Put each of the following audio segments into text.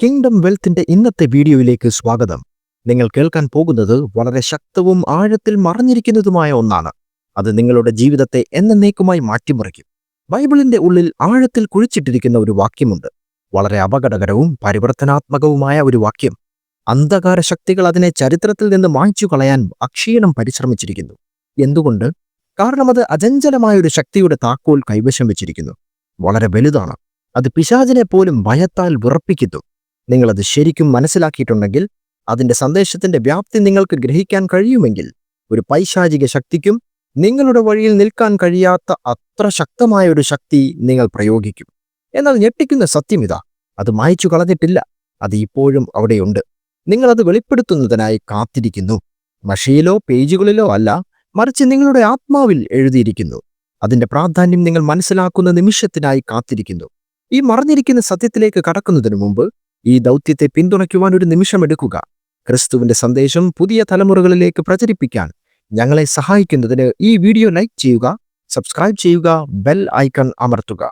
Kingdom വെൽത്തിന്റെ ഇന്നത്തെ വീഡിയോയിലേക്ക് സ്വാഗതം. നിങ്ങൾ കേൾക്കാൻ പോകുന്നത് വളരെ ശക്തവും ആഴത്തിൽ മറഞ്ഞിരിക്കുന്നതുമായ ഒന്നാണ്. അത് നിങ്ങളുടെ ജീവിതത്തെ എന്നേക്കുമായി മാറ്റിമറിക്കും. ബൈബിളിന്റെ ഉള്ളിൽ ആഴത്തിൽ കുഴിച്ചിട്ടിരിക്കുന്ന ഒരു വാക്യമുണ്ട്. വളരെ അപകടകരവും പരിവർത്തനാത്മകവുമായ ഒരു വാക്യം. അന്ധകാര ശക്തികൾ അതിനെ ചരിത്രത്തിൽ നിന്ന് മായ്ച്ചു കളയാൻ അക്ഷീണം പരിശ്രമിച്ചിരിക്കുന്നു. എന്തുകൊണ്ട്? കാരണം അത് അചഞ്ചലമായ ഒരു ശക്തിയുടെ താക്കോൽ കൈവശം വെച്ചിരിക്കുന്നു. വളരെ വലുതാണ്. അത് പിശാചിനെ പോലും ഭയത്താൽ വിറപ്പിക്കുന്നു. നിങ്ങളത് ശരിക്കും മനസ്സിലാക്കിയിട്ടുണ്ടെങ്കിൽ അതിന്റെ സന്ദേശത്തിന്റെ വ്യാപ്തി നിങ്ങൾക്ക് ഗ്രഹിക്കാൻ കഴിയുമെങ്കിൽ ഒരു പൈശാചിക ശക്തിക്കും നിങ്ങളുടെ വഴിയിൽ നിൽക്കാൻ കഴിയാത്ത അത്ര ശക്തമായ ഒരു ശക്തി നിങ്ങൾ പ്രയോഗിക്കും. എന്നാൽ ഞെട്ടിക്കുന്ന സത്യം ഇതാ അത് മായ്ച്ചു കളഞ്ഞിട്ടില്ല അത് ഇപ്പോഴും അവിടെയുണ്ട്. നിങ്ങളത് വെളിപ്പെടുത്തുന്നതിനായി കാത്തിരിക്കുന്നു. മഷിയിലോ പേജുകളിലോ അല്ല മറിച്ച് നിങ്ങളുടെ ആത്മാവിൽ എഴുതിയിരിക്കുന്നു. അതിന്റെ പ്രാധാന്യം നിങ്ങൾ മനസ്സിലാക്കുന്ന നിമിഷത്തിനായി കാത്തിരിക്കുന്നു. ഈ മറഞ്ഞിരിക്കുന്ന സത്യത്തിലേക്ക് കടക്കുന്നതിനു മുമ്പ് ഈ ദൗത്യത്തെ പിന്തുണയ്ക്കുവാൻ ഒരു നിമിഷമെടുക്കുക ക്രിസ്തുവിന്റെ സന്ദേശം പുതിയ തലമുറകളിലേക്ക് പ്രചരിപ്പിക്കാൻ ഞങ്ങളെ സഹായിക്കുന്നതിന് ഈ വീഡിയോ ലൈക്ക് ചെയ്യുക സബ്സ്ക്രൈബ് ചെയ്യുക ബെൽ ഐക്കൺ അമർത്തുക.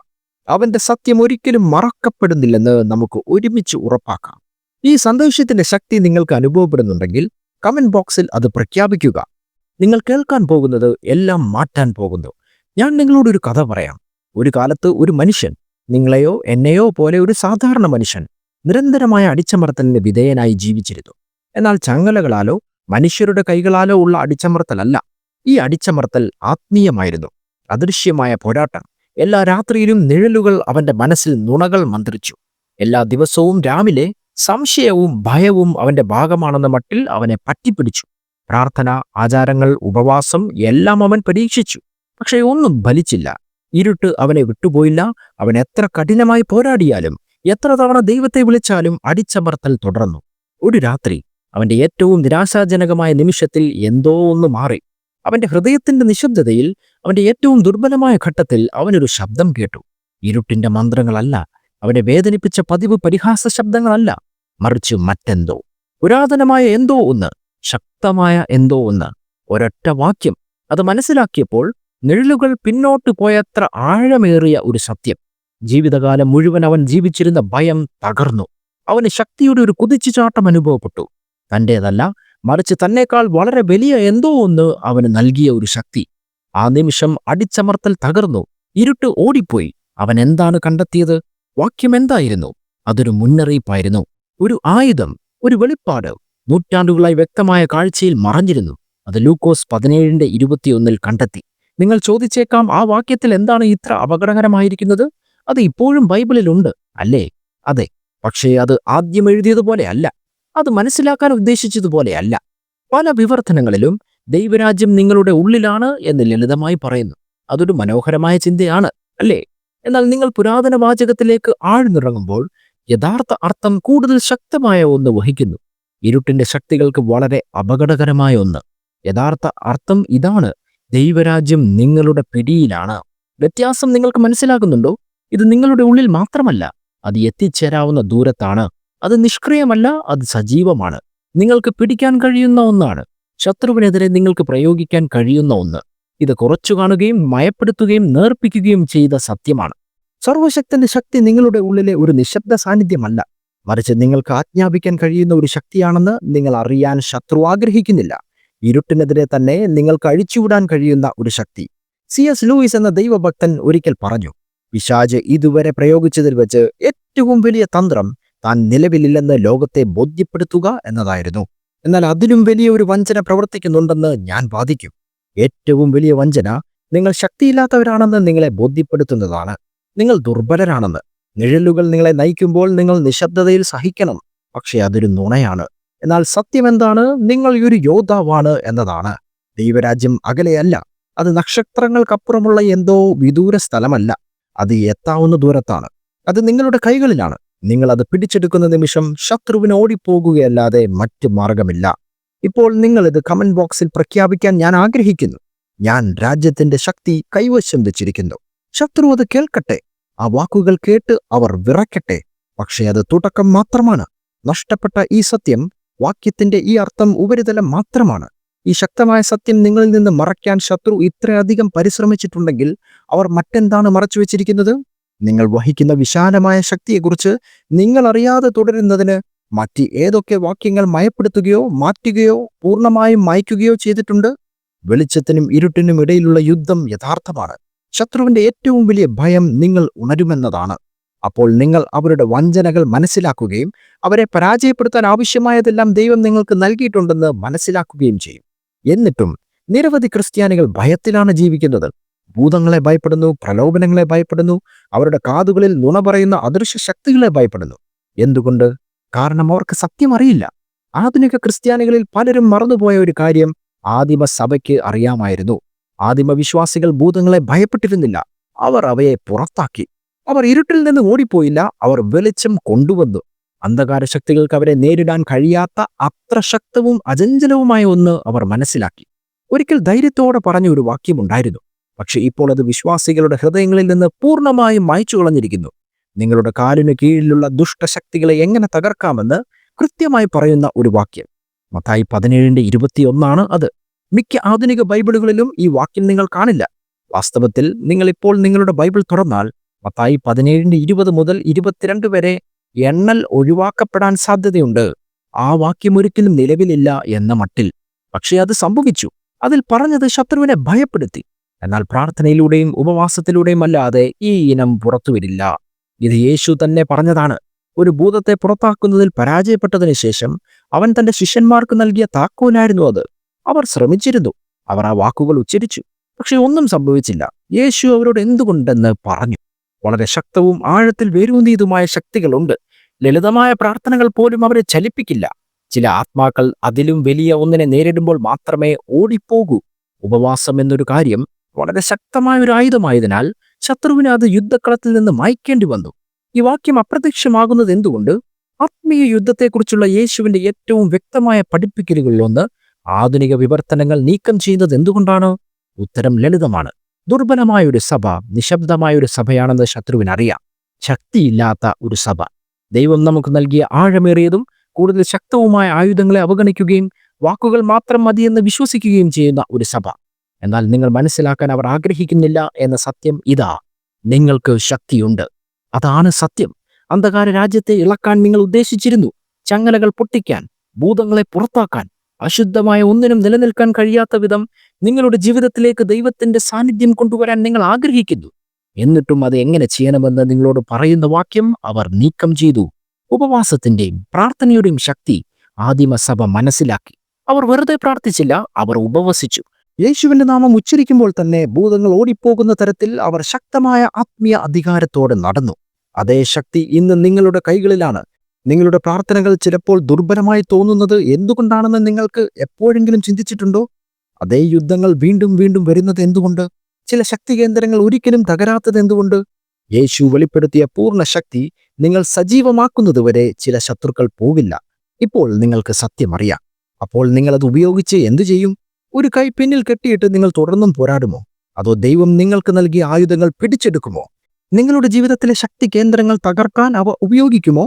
അവന്റെ സത്യം ഒരിക്കലും മറക്കപ്പെടുന്നില്ലെന്ന് നമുക്ക് ഒരുമിച്ച് ഉറപ്പാക്കാം. ഈ സന്ദേശത്തിന്റെ ശക്തി നിങ്ങൾക്ക് അനുഭവപ്പെടുന്നുണ്ടെങ്കിൽ കമന്റ് ബോക്സിൽ അത് പ്രഖ്യാപിക്കുക. നിങ്ങൾ കേൾക്കാൻ പോകുന്നത് എല്ലാം മാറ്റാൻ പോകുന്നു. ഞാൻ നിങ്ങളോടൊരു കഥ പറയാം. ഒരു കാലത്ത് ഒരു മനുഷ്യൻ നിങ്ങളെയോ എന്നെയോ പോലെ ഒരു സാധാരണ മനുഷ്യൻ നിരന്തരമായ അടിച്ചമർത്തലിന് വിധേയനായി ജീവിച്ചിരുന്നു. എന്നാൽ ചങ്ങലകളാലോ മനുഷ്യരുടെ കൈകളാലോ ഉള്ള അടിച്ചമർത്തലല്ല. ഈ അടിച്ചമർത്തൽ ആത്മീയമായിരുന്നു. അദൃശ്യമായ പോരാട്ടം. എല്ലാ രാത്രിയിലും നിഴലുകൾ അവന്റെ മനസ്സിൽ നുണകൾ മന്ത്രിച്ചു. എല്ലാ ദിവസവും രാവിലെ സംശയവും ഭയവും അവന്റെ ഭാഗമാണെന്ന മട്ടിൽ അവനെ പറ്റിപ്പിടിച്ചു. പ്രാർത്ഥന ആചാരങ്ങൾ ഉപവാസം എല്ലാം അവൻ പരീക്ഷിച്ചു. പക്ഷേ ഒന്നും ഫലിച്ചില്ല. ഇരുട്ട് അവനെ വിട്ടുപോയില്ല. അവൻ എത്ര കഠിനമായി പോരാടിയാലും എത്ര തവണ ദൈവത്തെ വിളിച്ചാലും അടിച്ചമർത്തൽ തുടർന്നു. ഒരു രാത്രി അവന്റെ ഏറ്റവും നിരാശാജനകമായ നിമിഷത്തിൽ എന്തോ ഒന്ന് മാറി. അവന്റെ ഹൃദയത്തിന്റെ നിശബ്ദതയിൽ അവന്റെ ഏറ്റവും ദുർബലമായ ഘട്ടത്തിൽ അവനൊരു ശബ്ദം കേട്ടു. ഇരുട്ടിന്റെ മന്ത്രങ്ങളല്ല അവനെ വേദനിപ്പിച്ച പതിവ് പരിഹാസ ശബ്ദങ്ങളല്ല മറിച്ച് മറ്റെന്തോ. പുരാതനമായ എന്തോ ഒന്ന് ശക്തമായ എന്തോ ഒന്ന്. ഒരൊറ്റ വാക്യം. അത് മനസ്സിലാക്കിയപ്പോൾ നിഴലുകൾ പിന്നോട്ട് പോയത്ര ആഴമേറിയ ഒരു സത്യം. ജീവിതകാലം മുഴുവൻ അവൻ ജീവിച്ചിരുന്ന ഭയം തകർന്നു. അവന് ശക്തിയുടെ ഒരു കുതിച്ചുചാട്ടം അനുഭവപ്പെട്ടു. തന്റേതല്ല മറിച്ച് തന്നേക്കാൾ വളരെ വലിയ എന്തോ ഒന്ന് അവന് നൽകിയ ഒരു ശക്തി. ആ നിമിഷം അടിച്ചമർത്തൽ തകർന്നു. ഇരുട്ട് ഓടിപ്പോയി. അവൻ എന്താണ് കണ്ടെത്തിയത്? വാക്യം എന്തായിരുന്നു? അതൊരു മുന്നറിയിപ്പായിരുന്നു. ഒരു ആയുധം ഒരു വെളിപ്പാട് നൂറ്റാണ്ടുകളായി വ്യക്തമായ കാഴ്ചയിൽ മറഞ്ഞിരുന്നു. അത് ലൂക്കോസ് പതിനേഴിന്റെ ഇരുപത്തിയൊന്നിൽ കണ്ടെത്തി. നിങ്ങൾ ചോദിച്ചേക്കാം ആ വാക്യത്തിൽ എന്താണ് ഇത്ര അപകടകരമായിരിക്കുന്നത്? അത് ഇപ്പോഴും ബൈബിളിലുണ്ട്. അല്ലേ? അതെ. പക്ഷേ അത് ആദ്യം എഴുതിയതുപോലെ അല്ല. അത് മനസ്സിലാക്കാൻ ഉദ്ദേശിച്ചതുപോലെ അല്ല. പല വിവർത്തനങ്ങളിലും ദൈവരാജ്യം നിങ്ങളുടെ ഉള്ളിലാണ് എന്ന് ലളിതമായി പറയുന്നു. അതൊരു മനോഹരമായ ചിന്തയാണ് അല്ലേ? എന്നാൽ നിങ്ങൾ പുരാതന വാചകത്തിലേക്ക് ആഴ്ന്നിറങ്ങുമ്പോൾ യഥാർത്ഥ അർത്ഥം കൂടുതൽ ശക്തമായ ഒന്ന് വഹിക്കുന്നു. ഇരുട്ടിന്റെ ശക്തികൾക്ക് വളരെ അപകടകരമായ ഒന്ന്. യഥാർത്ഥ അർത്ഥം ഇതാണ്. ദൈവരാജ്യം നിങ്ങളുടെ പിടിയിലാണ്. വ്യത്യാസം നിങ്ങൾക്ക് മനസ്സിലാകുന്നുണ്ടോ? ഇത് നിങ്ങളുടെ ഉള്ളിൽ മാത്രമല്ല അത് എത്തിച്ചേരാവുന്ന ദൂരത്താണ്. അത് നിഷ്ക്രിയമല്ല അത് സജീവമാണ്. നിങ്ങൾക്ക് പിടിക്കാൻ കഴിയുന്ന ഒന്നാണ്. ശത്രുവിനെതിരെ നിങ്ങൾക്ക് പ്രയോഗിക്കാൻ കഴിയുന്ന ഒന്ന്. ഇത് കുറച്ചു കാണുകയും മയപ്പെടുത്തുകയും നേർപ്പിക്കുകയും ചെയ്ത സത്യമാണ്. സർവശക്തന്റെ ശക്തി നിങ്ങളുടെ ഉള്ളിലെ ഒരു നിശബ്ദ സാന്നിധ്യമല്ല. മറിച്ച് നിങ്ങൾക്ക് ആജ്ഞാപിക്കാൻ കഴിയുന്ന ഒരു ശക്തിയാണെന്ന് നിങ്ങൾ അറിയാൻ ശത്രു ആഗ്രഹിക്കുന്നില്ല. ഇരുട്ടിനെതിരെ തന്നെ നിങ്ങൾക്ക് അഴിച്ചുവിടാൻ കഴിയുന്ന ഒരു ശക്തി. സി. എസ്. ലൂയിസ് എന്ന ദൈവഭക്തൻ ഒരിക്കൽ പറഞ്ഞു പിശാജ് ഇതുവരെ പ്രയോഗിച്ചതിൽ വെച്ച് ഏറ്റവും വലിയ തന്ത്രം താൻ നിലവിലില്ലെന്ന് ലോകത്തെ ബോധ്യപ്പെടുത്തുക എന്നതായിരുന്നു. എന്നാൽ അതിലും വലിയ ഒരു വഞ്ചന പ്രവർത്തിക്കുന്നുണ്ടെന്ന് ഞാൻ വാദിക്കും. ഏറ്റവും വലിയ വഞ്ചന നിങ്ങൾ ശക്തിയില്ലാത്തവരാണെന്ന് നിങ്ങളെ ബോധ്യപ്പെടുത്തുന്നതാണ്. നിങ്ങൾ ദുർബലരാണെന്ന്. നിഴലുകൾ നിങ്ങളെ നയിക്കുമ്പോൾ നിങ്ങൾ നിശബ്ദതയിൽ സഹിക്കണം. പക്ഷേ അതൊരു നുണയാണ്. എന്നാൽ സത്യം എന്താണ് നിങ്ങൾ ഒരു യോദ്ധാവാണ് എന്നതാണ്. ദൈവരാജ്യം അകലെയല്ല. അത് നക്ഷത്രങ്ങൾക്കപ്പുറമുള്ള എന്തോ വിദൂര സ്ഥലമല്ല. അത് എത്താവുന്ന ദൂരത്താണ്. അത് നിങ്ങളുടെ കൈകളിലാണ്. നിങ്ങൾ അത് പിടിച്ചെടുക്കുന്ന നിമിഷം ശത്രുവിന് ഓടിപ്പോകുകയല്ലാതെ മറ്റു മാർഗമില്ല. ഇപ്പോൾ നിങ്ങൾ ഇത് കമന്റ് ബോക്സിൽ പ്രഖ്യാപിക്കാൻ ഞാൻ ആഗ്രഹിക്കുന്നു. ഞാൻ രാജ്യത്തിന്റെ ശക്തി കൈവശം വെച്ചിരിക്കുന്നു. ശത്രു അത് കേൾക്കട്ടെ. ആ വാക്കുകൾ കേട്ട് അവർ വിറയ്ക്കട്ടെ. പക്ഷേ അത് തുടക്കം മാത്രമാണ്. നഷ്ടപ്പെട്ട ഈ സത്യം വാക്യത്തിന്റെ ഈ അർത്ഥം ഉപരിതലം മാത്രമാണ്. ഈ ശക്തമായ സത്യം നിങ്ങളിൽ നിന്ന് മറയ്ക്കാൻ ശത്രു ഇത്രയധികം പരിശ്രമിച്ചിട്ടുണ്ടെങ്കിൽ അവർ മറ്റെന്താണ് മറച്ചു വെച്ചിരിക്കുന്നത്? നിങ്ങൾ വഹിക്കുന്ന വിശാലമായ ശക്തിയെക്കുറിച്ച് നിങ്ങൾ അറിയാതെ തുടരുന്നതിന് മറ്റ് ഏതൊക്കെ വാക്യങ്ങൾ മയപ്പെടുത്തുകയോ മാറ്റുകയോ പൂർണമായും മായ്ക്കുകയോ ചെയ്തിട്ടുണ്ട്? വെളിച്ചത്തിനും ഇരുട്ടിനും ഇടയിലുള്ള യുദ്ധം യഥാർത്ഥമാണ്. ശത്രുവിന്റെ ഏറ്റവും വലിയ ഭയം നിങ്ങൾ ഉണരുമെന്നതാണ്. അപ്പോൾ നിങ്ങൾ അവരുടെ വഞ്ചനകൾ മനസ്സിലാക്കുകയും അവരെ പരാജയപ്പെടുത്താൻ ആവശ്യമായതെല്ലാം ദൈവം നിങ്ങൾക്ക് നൽകിയിട്ടുണ്ടെന്ന് മനസ്സിലാക്കുകയും ചെയ്യും. എന്നിട്ടും നിരവധി ക്രിസ്ത്യാനികൾ ഭയത്തിലാണ് ജീവിക്കുന്നത്. ഭൂതങ്ങളെ ഭയപ്പെടുന്നു പ്രലോഭനങ്ങളെ ഭയപ്പെടുന്നു അവരുടെ കാതുകളിൽ നുണ പറയുന്ന അദൃശ്യ ശക്തികളെ ഭയപ്പെടുന്നു. എന്തുകൊണ്ട്? കാരണം അവർക്ക് സത്യം അറിയില്ല. ആധുനിക ക്രിസ്ത്യാനികളിൽ പലരും മറന്നുപോയ ഒരു കാര്യം ആദിമ സഭയ്ക്ക് അറിയാമായിരുന്നു. ആദിമ വിശ്വാസികൾ ഭൂതങ്ങളെ ഭയപ്പെട്ടിരുന്നില്ല. അവർ അവയെ പുറത്താക്കി. അവർ ഇരുട്ടിൽ നിന്ന് ഓടിപ്പോയില്ല അവർ വെളിച്ചം കൊണ്ടുവന്നു. അന്ധകാര ശക്തികൾക്ക് അവരെ നേരിടാൻ കഴിയാത്ത അത്ര ശക്തവും അചഞ്ചലവുമായ ഒന്ന് അവർ മനസ്സിലാക്കി. ഒരിക്കൽ ധൈര്യത്തോടെ പറഞ്ഞ ഒരു വാക്യമുണ്ടായിരുന്നു പക്ഷെ ഇപ്പോൾ അത് വിശ്വാസികളുടെ ഹൃദയങ്ങളിൽ നിന്ന് പൂർണമായും മായ്ച്ചു കളഞ്ഞിരിക്കുന്നു. നിങ്ങളുടെ കാലിന് കീഴിലുള്ള ദുഷ്ടശക്തികളെ എങ്ങനെ തകർക്കാമെന്ന് കൃത്യമായി പറയുന്ന ഒരു വാക്യം. മത്തായി പതിനേഴിന്റെ ഇരുപത്തിയൊന്നാണ് അത്. മിക്ക ആധുനിക ബൈബിളുകളിലും ഈ വാക്യം നിങ്ങൾ കാണില്ല. വാസ്തവത്തിൽ നിങ്ങൾ ഇപ്പോൾ നിങ്ങളുടെ ബൈബിൾ തുറന്നാൽ മത്തായി പതിനേഴിന്റെ ഇരുപത് മുതൽ ഇരുപത്തിരണ്ട് വരെ എണ്ണൽ ഒഴിവാക്കപ്പെടാൻ സാധ്യതയുണ്ട്. ആ വാക്യം ഒരിക്കലും നിലവിലില്ല എന്ന മട്ടിൽ. പക്ഷേ അത് സംഭവിച്ചു. അതിൽ പറഞ്ഞത് ശത്രുവിനെ ഭയപ്പെടുത്തി. എന്നാൽ പ്രാർത്ഥനയിലൂടെയും ഉപവാസത്തിലൂടെയും അല്ലാതെ ഈ ഇനം പുറത്തുവരില്ല. ഇത് യേശു തന്നെ പറഞ്ഞതാണ്. ഒരു ഭൂതത്തെ പുറത്താക്കുന്നതിൽ പരാജയപ്പെട്ടതിന് ശേഷം അവൻ തന്റെ ശിഷ്യന്മാർക്ക് നൽകിയ താക്കോലായിരുന്നു അത്. അവർ ശ്രമിച്ചിരുന്നു. അവർ ആ വാക്കുകൾ ഉച്ചരിച്ചു. പക്ഷെ ഒന്നും സംഭവിച്ചില്ല. യേശു അവരോട് എന്തുകൊണ്ടെന്ന് പറഞ്ഞു. വളരെ ശക്തവും ആഴത്തിൽ വേരൂന്നിയതുമായ ശക്തികളുണ്ട്. ലളിതമായ പ്രാർത്ഥനകൾ പോലും അവരെ ചലിപ്പിക്കില്ല. ചില ആത്മാക്കൾ അതിലും വലിയ ഒന്നിനെ നേരിടുമ്പോൾ മാത്രമേ ഓടിപ്പോകൂ. ഉപവാസം എന്നൊരു കാര്യം വളരെ ശക്തമായ ഒരു ആയുധമായതിനാൽ ശത്രുവിന് അത് യുദ്ധക്കളത്തിൽ നിന്ന് മായ്ക്കേണ്ടി വന്നു. ഈ വാക്യം അപ്രത്യക്ഷമാകുന്നത് എന്തുകൊണ്ട്? ആത്മീയ യുദ്ധത്തെക്കുറിച്ചുള്ള യേശുവിന്റെ ഏറ്റവും വ്യക്തമായ പഠിപ്പിക്കലുകളിലൊന്ന് ആധുനിക വിവർത്തനങ്ങൾ നീക്കം ചെയ്യുന്നത് എന്തുകൊണ്ടാണ്? ഉത്തരം ലളിതമാണ്. ദുർബലമായ ഒരു സഭ നിശബ്ദമായ ഒരു സഭയാണെന്ന് ശത്രുവിനറിയാം. ശക്തിയില്ലാത്ത ഒരു സഭ. ദൈവം നമുക്ക് നൽകിയ ആഴമേറിയതും കൂടുതൽ ശക്തവുമായ ആയുധങ്ങളെ അവഗണിക്കുകയും വാക്കുകൾ മാത്രം മതിയെന്ന് വിശ്വസിക്കുകയും ചെയ്യുന്ന ഒരു സഭ. എന്നാൽ നിങ്ങൾ മനസ്സിലാക്കാൻ അവർ ആഗ്രഹിക്കുന്നില്ല എന്ന സത്യം ഇതാ. നിങ്ങൾക്ക് ശക്തിയുണ്ട്. അതാണ് സത്യം. അന്ധകാര രാജ്യത്തെ ഇളക്കാൻ നിങ്ങൾ ഉദ്ദേശിച്ചിരുന്നു. ചങ്ങലകൾ പൊട്ടിക്കാൻ ഭൂതങ്ങളെ പുറത്താക്കാൻ. അശുദ്ധമായ ഒന്നിനും നിലനിൽക്കാൻ കഴിയാത്ത വിധം നിങ്ങളുടെ ജീവിതത്തിലേക്ക് ദൈവത്തിന്റെ സാന്നിധ്യം കൊണ്ടുവരാൻ നിങ്ങൾ ആഗ്രഹിക്കുന്നു. എന്നിട്ടും അത് എങ്ങനെ ചെയ്യണമെന്ന് നിങ്ങളോട് പറയുന്ന വാക്യം അവർ നീക്കം ചെയ്തു. ഉപവാസത്തിന്റെയും പ്രാർത്ഥനയുടെയും ശക്തി ആദിമസഭ മനസ്സിലാക്കി. അവർ വെറുതെ പ്രാർത്ഥിച്ചില്ല അവർ ഉപവസിച്ചു. യേശുവിന്റെ നാമം ഉച്ചരിക്കുമ്പോൾ തന്നെ ഭൂതങ്ങൾ ഓടിപ്പോകുന്ന തരത്തിൽ അവർ ശക്തമായ ആത്മീയ അധികാരത്തോടെ നടന്നു. അതേ ശക്തി ഇന്ന് നിങ്ങളുടെ കൈകളിലാണ്. നിങ്ങളുടെ പ്രാർത്ഥനകൾ ചിലപ്പോൾ ദുർബലമായി തോന്നുന്നത് എന്തുകൊണ്ടാണെന്ന് നിങ്ങൾക്ക് എപ്പോഴെങ്കിലും ചിന്തിച്ചിട്ടുണ്ടോ? അതേ യുദ്ധങ്ങൾ വീണ്ടും വീണ്ടും വരുന്നത് എന്തുകൊണ്ട്? ചില ശക്തി കേന്ദ്രങ്ങൾ ഒരിക്കലും തകരാത്തത് എന്തുകൊണ്ട്? യേശു വെളിപ്പെടുത്തിയ പൂർണ ശക്തി നിങ്ങൾ സജീവമാക്കുന്നതുവരെ ചില ശത്രുക്കൾ പോകില്ല ഇപ്പോൾ നിങ്ങൾക്ക് സത്യമറിയാം അപ്പോൾ നിങ്ങൾ അത് ഉപയോഗിച്ച് എന്തു ചെയ്യും? ഒരു കൈ പിന്നിൽ കെട്ടിയിട്ട് നിങ്ങൾ തുടർന്നും പോരാടുമോ? അതോ ദൈവം നിങ്ങൾക്ക് നൽകിയ ആയുധങ്ങൾ പിടിച്ചെടുക്കുമോ? നിങ്ങളുടെ ജീവിതത്തിലെ ശക്തി കേന്ദ്രങ്ങൾ തകർക്കാൻ അവ ഉപയോഗിക്കുമോ?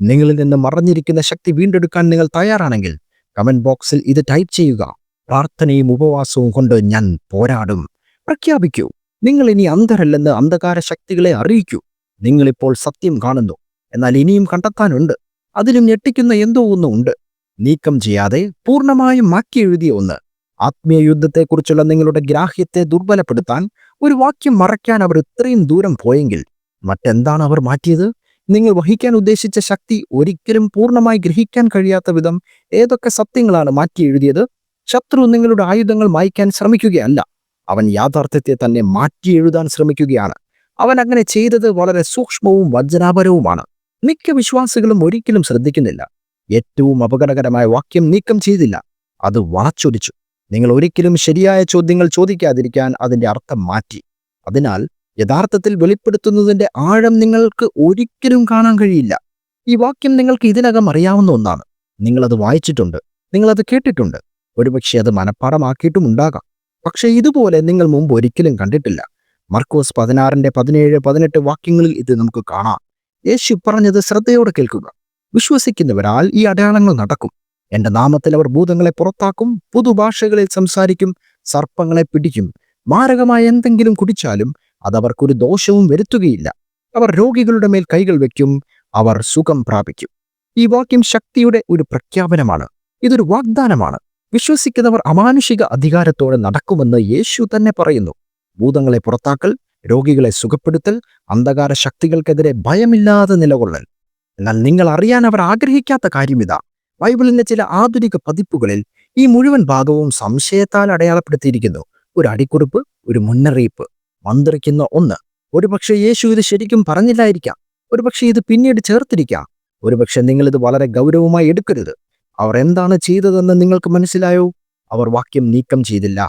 നിങ്ങളിൽ നിന്ന് മറഞ്ഞിരിക്കുന്ന ശക്തി വീണ്ടെടുക്കാൻ നിങ്ങൾ തയ്യാറാണെങ്കിൽ കമന്റ് ബോക്സിൽ ഇത് ടൈപ്പ് ചെയ്യുക. പ്രാർത്ഥനയും ഉപവാസവും കൊണ്ട് ഞാൻ പോരാടും. പ്രഖ്യാപിക്കൂ. നിങ്ങൾ ഇനി അന്ധരല്ലെന്ന് അന്ധകാര ശക്തികളെ അറിയിക്കൂ. നിങ്ങളിപ്പോൾ സത്യം കാണുന്നു. എന്നാൽ ഇനിയും കണ്ടെത്താനുണ്ട്. അതിലും ഞെട്ടിക്കുന്ന എന്തോ ഒന്നും ഉണ്ട്. നീക്കം ചെയ്യാതെ പൂർണമായും മാക്കി എഴുതിയ ഒന്ന്. ആത്മീയ യുദ്ധത്തെക്കുറിച്ചുള്ള നിങ്ങളുടെ ഗ്രാഹ്യത്തെ ദുർബലപ്പെടുത്താൻ ഒരു വാക്യം മറയ്ക്കാൻ അവർ ഇത്രയും ദൂരം പോയെങ്കിൽ മറ്റെന്താണ് അവർ മാറ്റിയത്? നിങ്ങൾ വഹിക്കാൻ ഉദ്ദേശിച്ച ശക്തി ഒരിക്കലും പൂർണമായി ഗ്രഹിക്കാൻ കഴിയാത്ത വിധം ഏതൊക്കെ സത്യങ്ങളാണ് മാറ്റി എഴുതിയത്? ശത്രു നിങ്ങളുടെ ആയുധങ്ങൾ മായ്ക്കാൻ ശ്രമിക്കുകയല്ല. അവൻ യാഥാർത്ഥ്യത്തെ തന്നെ മാറ്റി എഴുതാൻ ശ്രമിക്കുകയാണ്. അവൻ അങ്ങനെ ചെയ്തത് വളരെ സൂക്ഷ്മവും വജനാപരവുമാണ് മിക്ക വിശ്വാസികളും ഒരിക്കലും ശ്രദ്ധിക്കുന്നില്ല. ഏറ്റവും അപകടകരമായ വാക്യം നീക്കം ചെയ്തില്ല. അത് വളച്ചൊടിച്ചു. നിങ്ങൾ ഒരിക്കലും ശരിയായ ചോദ്യങ്ങൾ ചോദിക്കാതിരിക്കാൻ അതിന്റെ അർത്ഥം മാറ്റി. അതിനാൽ യഥാർത്ഥത്തിൽ വെളിപ്പെടുത്തുന്നതിന്റെ ആഴം നിങ്ങൾക്ക് ഒരിക്കലും കാണാൻ കഴിയില്ല. ഈ വാക്യം നിങ്ങൾക്ക് ഇതിനകം അറിയാവുന്ന ഒന്നാണ്. നിങ്ങളത് വായിച്ചിട്ടുണ്ട്. നിങ്ങളത് കേട്ടിട്ടുണ്ട്. ഒരുപക്ഷെ അത് മനഃപ്പാടമാക്കിയിട്ടും ഉണ്ടാകാം. പക്ഷെ ഇതുപോലെ നിങ്ങൾ മുമ്പ് ഒരിക്കലും കണ്ടിട്ടില്ല. മർക്കോസ് പതിനാറിന്റെ പതിനേഴ് പതിനെട്ട് വാക്യങ്ങളിൽ ഇത് നമുക്ക് കാണാം. യേശു പറഞ്ഞത് ശ്രദ്ധയോടെ കേൾക്കുക. വിശ്വസിക്കുന്നവരാൽ ഈ അടയാളങ്ങൾ നടക്കും. എന്റെ നാമത്തിൽ അവർ ഭൂതങ്ങളെ പുറത്താക്കും പുതുഭാഷകളിൽ സംസാരിക്കും സർപ്പങ്ങളെ പിടിക്കും മാരകമായ എന്തെങ്കിലും കുടിച്ചാലും അതവർക്കൊരു ദോഷവും വരുത്തുകയില്ല. അവർ രോഗികളുടെ മേൽ കൈകൾ വയ്ക്കും അവർ സുഖം പ്രാപിക്കും. ഈ വാക്യം ശക്തിയുടെ ഒരു പ്രഖ്യാപനമാണ്. ഇതൊരു വാഗ്ദാനമാണ്. വിശ്വസിക്കുന്നവർ അമാനുഷിക അധികാരത്തോടെ നടക്കുമെന്ന് യേശു തന്നെ പറയുന്നു. ഭൂതങ്ങളെ പുറത്താക്കൽ രോഗികളെ സുഖപ്പെടുത്തൽ അന്ധകാര ശക്തികൾക്കെതിരെ ഭയമില്ലാതെ നിലകൊള്ളൽ. എന്നാൽ നിങ്ങൾ അറിയാൻ അവർ ആഗ്രഹിക്കാത്ത കാര്യമിതാ. ബൈബിളിന്റെ ചില ആധുനിക പതിപ്പുകളിൽ ഈ മുഴുവൻ ഭാഗവും സംശയത്താൽ അടയാളപ്പെടുത്തിയിരിക്കുന്നു. ഒരു അടിക്കുറിപ്പ് ഒരു മുന്നറിയിപ്പ്. മന്ത്രിക്കുന്ന ഒന്ന്. ഒരുപക്ഷെ യേശു ഇത് ശരിക്കും പറഞ്ഞില്ലായിരിക്കാം. ഒരുപക്ഷെ ഇത് പിന്നീട് ചേർത്തിരിക്കാം. ഒരുപക്ഷെ നിങ്ങളിത് വളരെ ഗൗരവമായി എടുക്കരുത്. അവർ എന്താണ് ചെയ്തതെന്ന് നിങ്ങൾക്ക് മനസ്സിലായോ? അവർ വാക്യം നീക്കം ചെയ്തില്ല.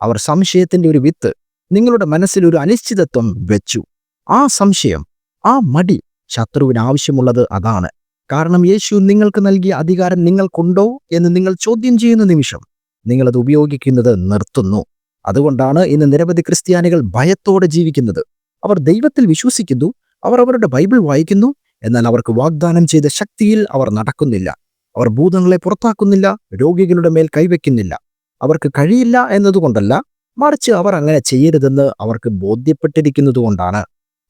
അവർ സംശയത്തിന്റെ ഒരു വിത്ത് നിങ്ങളുടെ മനസ്സിൽ ഒരു അനിശ്ചിതത്വം വെച്ചു. ആ സംശയം ആ മടി ശത്രുവിന് ആവശ്യമുള്ളത് അതാണ്. കാരണം യേശു നിങ്ങൾക്ക് നൽകിയ അധികാരം നിങ്ങൾക്കുണ്ടോ എന്ന് നിങ്ങൾ ചോദ്യം ചെയ്യുന്ന നിമിഷം നിങ്ങളത് ഉപയോഗിക്കുന്നത് നിർത്തുന്നു. അതുകൊണ്ടാണ് ഇന്ന് നിരവധി ക്രിസ്ത്യാനികൾ ഭയത്തോടെ ജീവിക്കുന്നത്. അവർ ദൈവത്തിൽ വിശ്വസിക്കുന്നു അവർ അവരുടെ ബൈബിൾ വായിക്കുന്നു എന്നാൽ അവർക്ക് വാഗ്ദാനം ചെയ്ത ശക്തിയിൽ അവർ നടക്കുന്നില്ല. അവർ ഭൂതങ്ങളെ പുറത്താക്കുന്നില്ല രോഗികളുടെ മേൽ കൈവയ്ക്കുന്നില്ല. അവർക്ക് കഴിയില്ല എന്നതുകൊണ്ടല്ല മറിച്ച് അവർ അങ്ങനെ ചെയ്യരുതെന്ന് അവർക്ക് ബോധ്യപ്പെട്ടിരിക്കുന്നതുകൊണ്ടാണ്.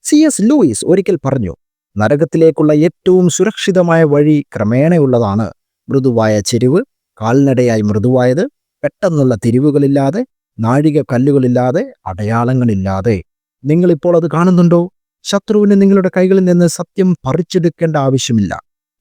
സി എസ് ലൂയിസ് ഒരിക്കൽ പറഞ്ഞു നരകത്തിലേക്കുള്ള ഏറ്റവും സുരക്ഷിതമായ വഴി ക്രമേണയുള്ളതാണ്. മൃദുവായ ചെരിവ് കാൽനടയായി മൃദുവായത് പെട്ടെന്നുള്ള തിരിവുകളില്ലാതെ നാഴിക കല്ലുകളില്ലാതെ അടയാളങ്ങളില്ലാതെ. നിങ്ങളിപ്പോൾ അത് കാണുന്നുണ്ടോ? ശത്രുവിന് നിങ്ങളുടെ കൈകളിൽ നിന്ന് സത്യം പറിച്ചെടുക്കേണ്ട ആവശ്യമില്ല.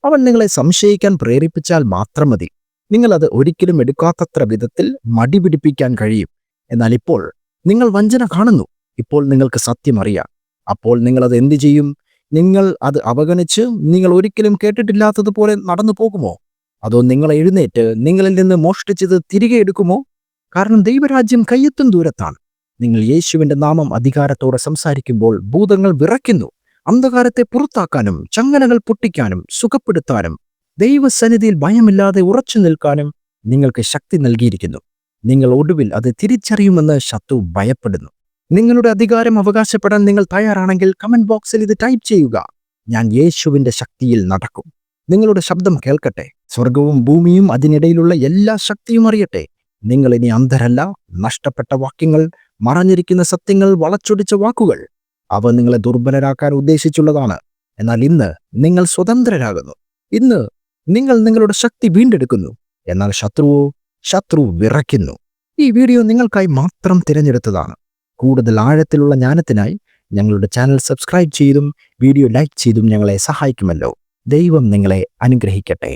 അവൻ നിങ്ങളെ സംശയിക്കാൻ പ്രേരിപ്പിച്ചാൽ മാത്രം മതി. നിങ്ങളത് ഒരിക്കലും എടുക്കാത്തത്ര വിധത്തിൽ മടി പിടിപ്പിക്കാൻ കഴിയും. എന്നാൽ ഇപ്പോൾ നിങ്ങൾ വഞ്ചന കാണുന്നു. ഇപ്പോൾ നിങ്ങൾക്ക് സത്യം അറിയാം. അപ്പോൾ നിങ്ങളത് എന്തു ചെയ്യും? നിങ്ങൾ അത് അവഗണിച്ച് നിങ്ങൾ ഒരിക്കലും കേട്ടിട്ടില്ലാത്തതുപോലെ നടന്നു പോകുമോ? അതോ നിങ്ങൾ എഴുന്നേറ്റ് നിങ്ങളിൽ നിന്ന് മോഷ്ടിച്ചത് തിരികെ എടുക്കുമോ? കാരണം ദൈവരാജ്യം കയ്യെത്തും ദൂരത്താണ്. നിങ്ങൾ യേശുവിന്റെ നാമം അധികാരത്തോടെ സംസാരിക്കുമ്പോൾ ഭൂതങ്ങൾ വിറയ്ക്കുന്നു. അന്ധകാരത്തെ പുറത്താക്കാനും ചങ്ങലകൾ പൊട്ടിക്കാനും സുഖപ്പെടുത്താനും ദൈവസന്നിധിയിൽ ഭയമില്ലാതെ ഉറച്ചു നിൽക്കാനും നിങ്ങൾക്ക് ശക്തി നൽകിയിരിക്കുന്നു. നിങ്ങൾ ഒടുവിൽ അത് തിരിച്ചറിയുമെന്ന് ശത്രു ഭയപ്പെടുന്നു. നിങ്ങളുടെ അധികാരം അവകാശപ്പെടാൻ നിങ്ങൾ തയ്യാറാണെങ്കിൽ കമന്റ് ബോക്സിൽ ഇത് ടൈപ്പ് ചെയ്യുക. ഞാൻ യേശുവിന്റെ ശക്തിയിൽ നടക്കും. നിങ്ങളുടെ ശബ്ദം കേൾക്കട്ടെ. സ്വർഗവും ഭൂമിയും അതിനിടയിലുള്ള എല്ലാ ശക്തിയും അറിയട്ടെ. നിങ്ങൾ ഇനി അന്ധരല്ല നഷ്ടപ്പെട്ട വാക്യങ്ങൾ മറഞ്ഞിരിക്കുന്ന സത്യങ്ങൾ വളച്ചൊടിച്ച വാക്കുകൾ അവ നിങ്ങളെ ദുർബലരാക്കാൻ ഉദ്ദേശിച്ചുള്ളതാണ്. എന്നാൽ ഇന്ന് നിങ്ങൾ സ്വതന്ത്രരാകുന്നു. ഇന്ന് നിങ്ങൾ നിങ്ങളുടെ ശക്തി വീണ്ടെടുക്കുന്നു. എന്നാൽ ശത്രുവോ ശത്രു വിറയ്ക്കുന്നു. ഈ വീഡിയോ നിങ്ങൾക്കായി മാത്രം തിരഞ്ഞെടുത്തതാണ്. കൂടുതൽ ആഴത്തിലുള്ള ജ്ഞാനത്തിനായി ഞങ്ങളുടെ ചാനൽ സബ്സ്ക്രൈബ് ചെയ്തും വീഡിയോ ലൈക്ക് ചെയ്തും ഞങ്ങളെ സഹായിക്കുമല്ലോ. ദൈവം നിങ്ങളെ അനുഗ്രഹിക്കട്ടെ.